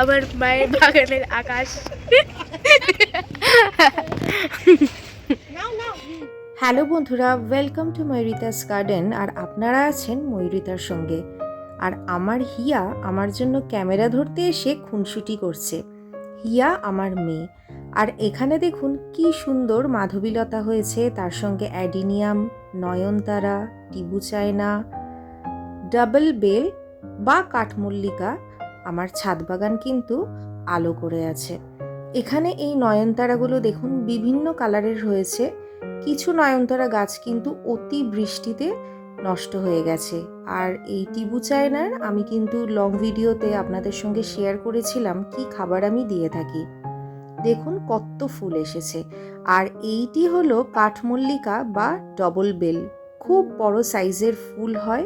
আমার মায়ের বাগানের আকাশ। হ্যালো বন্ধুরা ওয়েলকাম টু ময়ূরিতাস গার্ডেন আর আপনারা আছেন ময়ূরিতার সঙ্গে। আর আমার হিয়া আমার জন্য ক্যামেরা ধরতে এসে খুনসুটি করছে। হিয়া আমার মেয়ে। আর এখানে দেখুন কি সুন্দর মাধবীলতা হয়েছে। তার সঙ্গে অ্যাডিনিয়াম, নয়নতারা, টিবু চায়না, ডাবল বেল বা কাঠমল্লিকা আমার ছাদ বাগান কিন্তু আলো করে আছে। এখানে এই নয়নতারাগুলো দেখুন বিভিন্ন কালারের হয়েছে। কিছু নয়নতারা গাছ কিন্তু অতি বৃষ্টিতে নষ্ট হয়ে গেছে। আর এই টিবু চায়নার আমি কিন্তু লং ভিডিওতে আপনাদের সঙ্গে শেয়ার করেছিলাম কি খাবার আমি দিয়ে থাকি। দেখুন কত ফুল এসেছে। আর এইটি হলো কাঠমল্লিকা বা ডবল বেল খুব বড় সাইজের ফুল হয়।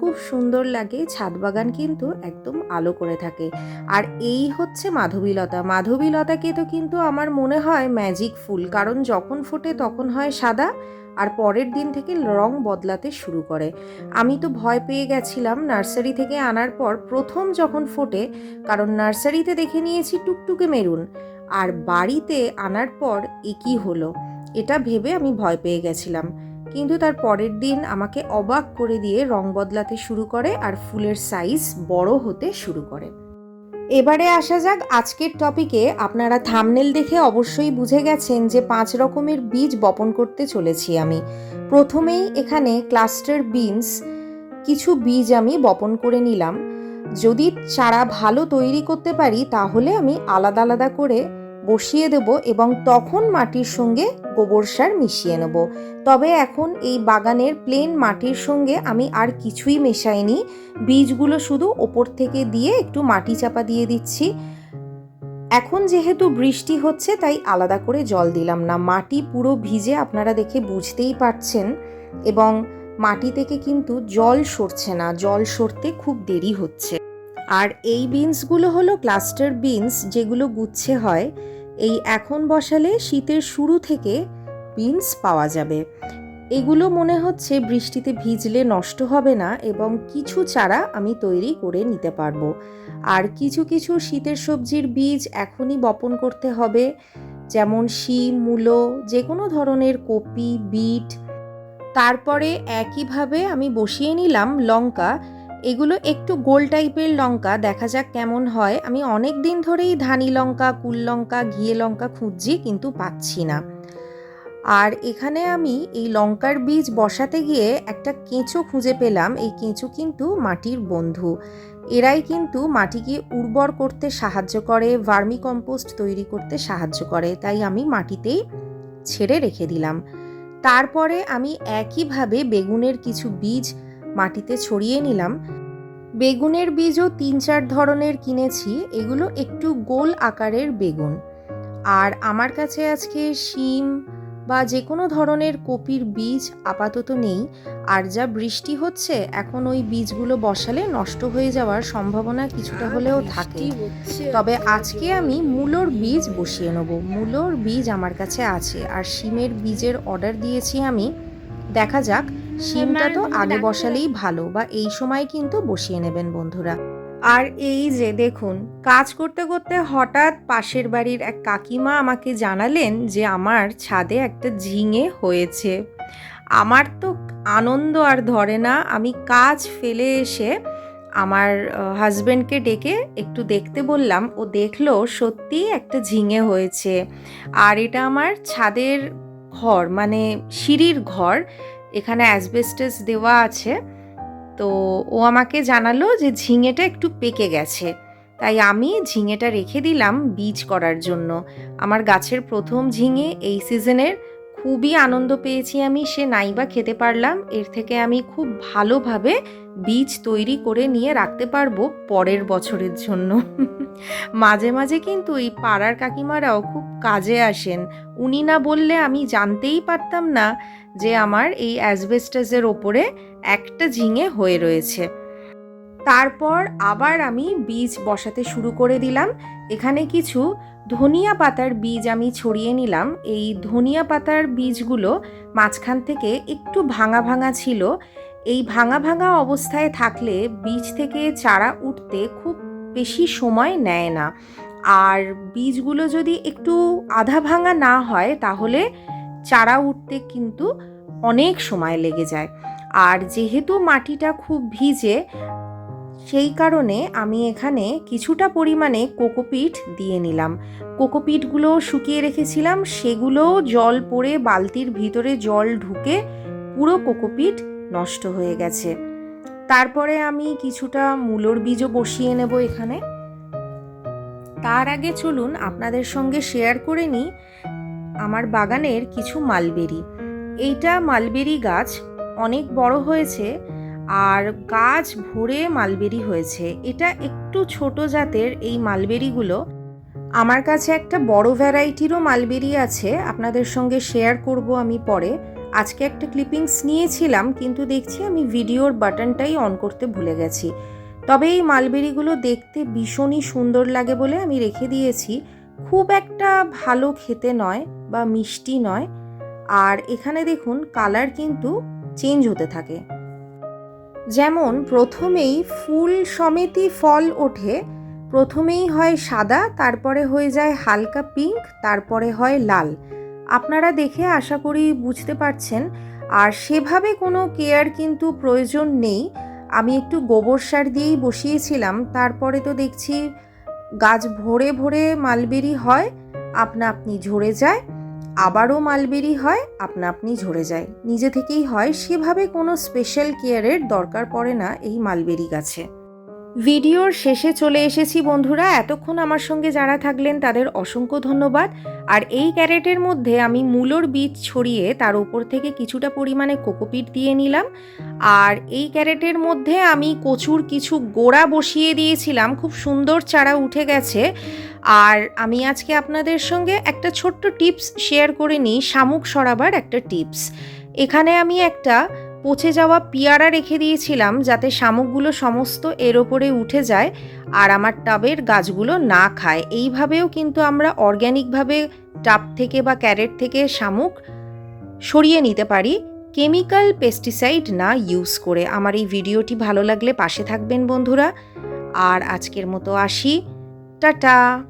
খুব সুন্দর লাগে। ছাদ বাগান কিন্তু একদম আলো করে থাকে। আর এই হচ্ছে মাধবীলতা। মাধবীলতাকে তো কিন্তু আমার মনে হয় ম্যাজিক ফুল। কারণ যখন ফোটে তখন হয় সাদা, আর পরের দিন থেকে রং বদলাতে শুরু করে। আমি তো ভয় পেয়ে গেছিলাম নার্সারি থেকে আনার পর প্রথম যখন ফোটে, কারণ নার্সারিতে দেখে নিয়েছি টুকটুকে মেরুন। আর বাড়িতে আনার পর একই হলো? এটা ভেবে আমি ভয় পেয়ে গেছিলাম। কিন্তু তার পরের দিন আমাকে অবাক করে দিয়ে রং বদলাতে শুরু করে আর ফুলের সাইজ বড় হতে শুরু করে। এবারে আসা যাক আজকের টপিকে আপনারা থামনেল দেখে অবশ্যই বুঝে গেছেন যে পাঁচ রকমের বীজ বপন করতে চলেছি আমি। প্রথমেই এখানে ক্লাস্টার বিনস কিছু বীজ আমি বপন করে নিলাম। যদি চারা ভালো তৈরি করতে পারি তাহলে আমি আলাদা আলাদা করে বসিয়ে দেব এবং তখন মাটির সঙ্গে গোবর সার মিশিয়ে নেব। তবে এখন এই বাগানের প্লেন মাটির সঙ্গে আমি আর কিছুই মেশাইনি। বীজগুলো শুধু ওপর থেকে দিয়ে একটু মাটি চাপা দিয়ে দিচ্ছি। এখন যেহেতু বৃষ্টি হচ্ছে, তাই আলাদা করে জল দিলাম না। মাটি পুরো ভিজে আপনারা দেখে বুঝতেই পারছেন। এবং মাটি থেকে কিন্তু জল সরছে না। জল সরতে খুব দেরি হচ্ছে। আর এই বিনসগুলো হলো ক্লাস্টার বিনস যেগুলো গুচ্ছে হয় এই এখন বসালে শীতের শুরু থেকে বিনস পাওয়া যাবে। এগুলো মনে হচ্ছে বৃষ্টিতে ভিজলে নষ্ট হবে না এবং কিছু চারা আমি তৈরি করে নিতে পারব। আর কিছু কিছু শীতের সবজির বীজ এখনই বপন করতে হবে যেমন শিম মূলো যে কোনো ধরনের কপি বিট। তারপরে একইভাবে আমি বসিয়ে নিলাম লঙ্কা এগুলো একটু গোল টাইপের লঙ্কা, দেখা যাক কেমন হয়। আমি অনেক দিন ধরেই ধানি লঙ্কা, কুল লঙ্কা, ঘিয়ে লঙ্কা খুঁজছি, কিন্তু পাচ্ছি না। আর এখানে আমি এই লঙ্কার বীজ বসাতে গিয়ে একটা কেঁচো খুঁজে পেলাম। এই কেঁচো কিন্তু মাটির বন্ধু। এরাই কিন্তু মাটিকে উর্বর করতে সাহায্য করে ভার্মি কম্পোস্ট তৈরি করতে সাহায্য করে, তাই আমি মাটিতেই ছেড়ে রেখে দিলাম। তারপরে আমি একইভাবে বেগুনের কিছু বীজ মাটিতে ছড়িয়ে নিলাম। বেগুনের বীজও তিন চার ধরনের কিনেছি এগুলো একটু গোল আকারের বেগুন। আর আমার কাছে আজকে শিম বা যে কোনো ধরনের কপির বীজ আপাতত নেই আর যা বৃষ্টি হচ্ছে এখন ওই বীজগুলো বসালে নষ্ট হয়ে যাওয়ার সম্ভাবনা কিছুটা হলেও থাকে। তবে আজকে আমি মূলোর বীজ বসিয়ে নেব। মূলোর বীজ আমার কাছে আছে আর শিমের বীজের অর্ডার দিয়েছি আমি। দেখা যাক শিমটা তো আগে বসালেই ভালো বা এই সময় কিন্তু বসিয়ে নেবেন বন্ধুরা। আর এই যে দেখুন কাজ করতে করতে হঠাৎ পাশের বাড়ির এক কাকিমা আমাকে জানালেন যে আমার ছাদে একটা ঝিঙে হয়েছে। আমার তো আনন্দ আর ধরে না আমি কাজ ফেলে এসে আমার হাজব্যান্ডকে ডেকে একটু দেখতে বললাম ও দেখল সত্যিই একটা ঝিঙে হয়েছে। আর এটা আমার ছাদের ঘর মানে সিঁড়ির ঘর এখানে অ্যাসবেস্টেস দেওয়া আছে। তো ও আমাকে জানালো যে ঝিঙেটা একটু পেকে গেছে। তাই আমি ঝিঙেটা রেখে দিলাম বীজ করার জন্য। আমার গাছের প্রথম ঝিঙে এই সিজনের খুবই আনন্দ পেয়েছি আমি, সে নাইবা খেতে পারলাম, এর থেকে আমি খুব ভালোভাবে বীজ তৈরি করে নিয়ে রাখতে পারব পরের বছরের জন্য। মাঝে মাঝে কিন্তু এই পাড়ার কাকিমারাও খুব কাজে আসেন। উনি না বললে আমি জানতেই পারতাম না যে আমার এই অ্যাসবেস্টাসের ওপরে একটা ঝিঙে হয়ে রয়েছে। তারপর আবার আমি বীজ বসাতে শুরু করে দিলাম। এখানে কিছু ধনিয়া পাতার বীজ আমি ছড়িয়ে নিলাম। এই ধনিয়া পাতার বীজগুলো মাঝখান থেকে একটু ভাঙা ভাঙা ছিল। এই ভাঙা ভাঙা অবস্থায় থাকলে বীজ থেকে চারা উঠতে খুব বেশি সময় নেয় না। আর বীজগুলো যদি একটু আধা ভাঙা না হয়, তাহলে চারা উঠতে কিন্তু অনেক সময় লেগে যায়। আর যেহেতু মাটিটা খুব ভিজে সেই কারণে আমি এখানে কিছুটা পরিমাণে কোকোপিট দিয়ে নিলাম। কোকোপিটগুলো শুকিয়ে রেখেছিলাম, সেগুলো জল পড়ে বালতির ভিতরে জল ঢুকে পুরো কোকোপিট নষ্ট হয়ে গেছে। তারপরে আমি কিছুটা মূলোর বীজও বসিয়ে নেব এখানে। তার আগে চলুন আপনাদের সঙ্গে শেয়ার করে নিই আমার বাগানের কিছু মালবেরি। এইটা মালবেরি গাছ অনেক বড় হয়েছে আর গাছ ভরে মালবেরি হয়েছে। এটা একটু ছোট জাতের এই মালবেরিগুলো। আমার কাছে একটা বড় ভ্যারাইটিরও মালবেরি আছে। আপনাদের সঙ্গে শেয়ার করব আমি পরে। আজকে একটা ক্লিপিংস নিয়েছিলাম, কিন্তু দেখছি আমি ভিডিওর বাটনটাই অন করতে ভুলে গেছি। তবে এই মালবেরিগুলো দেখতে ভীষণই সুন্দর লাগে বলে আমি রেখে দিয়েছি। খুব একটা ভালো খেতে নয় বা মিষ্টি নয়। আর এখানে দেখুন, কালার কিন্তু চেঞ্জ হতে থাকে। যেমন প্রথমেই ফুল সমেতই ফল ওঠে, প্রথমেই হয় সাদা, তারপরে হয়ে যায় হালকা পিঙ্ক, তারপরে হয় লাল। আপনারা দেখে আশা করি বুঝতে পারছেন। আর সেভাবে কোনো কেয়ার কিন্তু প্রয়োজন নেই। আমি একটু গোবর সার দিয়েই বসিয়েছিলাম, তারপরে তো দেখছি গাছ ভরে ভরে মালবেরি হয়, আপনা আপনি ঝরে যায়। আবারও মালবেরি হয়, আপনা আপনি ঝরে যায়। নিজে থেকেই হয়, সেভাবে কোনো স্পেশাল কেয়ারের দরকার পড়ে না এই মালবেরি গাছে। ভিডিওর শেষে চলে এসেছি বন্ধুরা। এতক্ষণ আমার সঙ্গে যারা থাকলেন, তাদের অসংখ্য ধন্যবাদ। আর এই ক্যারেটের মধ্যে আমি মূলোর বীজ ছড়িয়ে তার উপর থেকে কিছুটা পরিমাণে কোকোপিট দিয়ে নিলাম। আর এই ক্যারেটের মধ্যে আমি কচুর কিছু গোড়া বসিয়ে দিয়েছিলাম। খুব সুন্দর চারা উঠে গেছে। আর আমি আজকে আপনাদের সঙ্গে একটা ছোট্ট টিপস শেয়ার করে নিই, শামুক সরাবার একটা টিপস। এখানে আমি একটা পচে যাওয়া পিয়ারা রেখে দিয়েছিলাম যাতে শামুকগুলো সমস্ত এর ওপরে উঠে যায় আর আমার টাবের গাছগুলো না খায়। এইভাবেও কিন্তু আমরা অর্গ্যানিকভাবে টাব থেকে বা ক্যারেট থেকে শামুক সরিয়ে নিতে পারি। কেমিক্যাল পেস্টিসাইড না ইউজ করে। আমার এই ভিডিওটি ভালো লাগলে পাশে থাকবেন বন্ধুরা। আর আজকের মতো আসি। টাটা!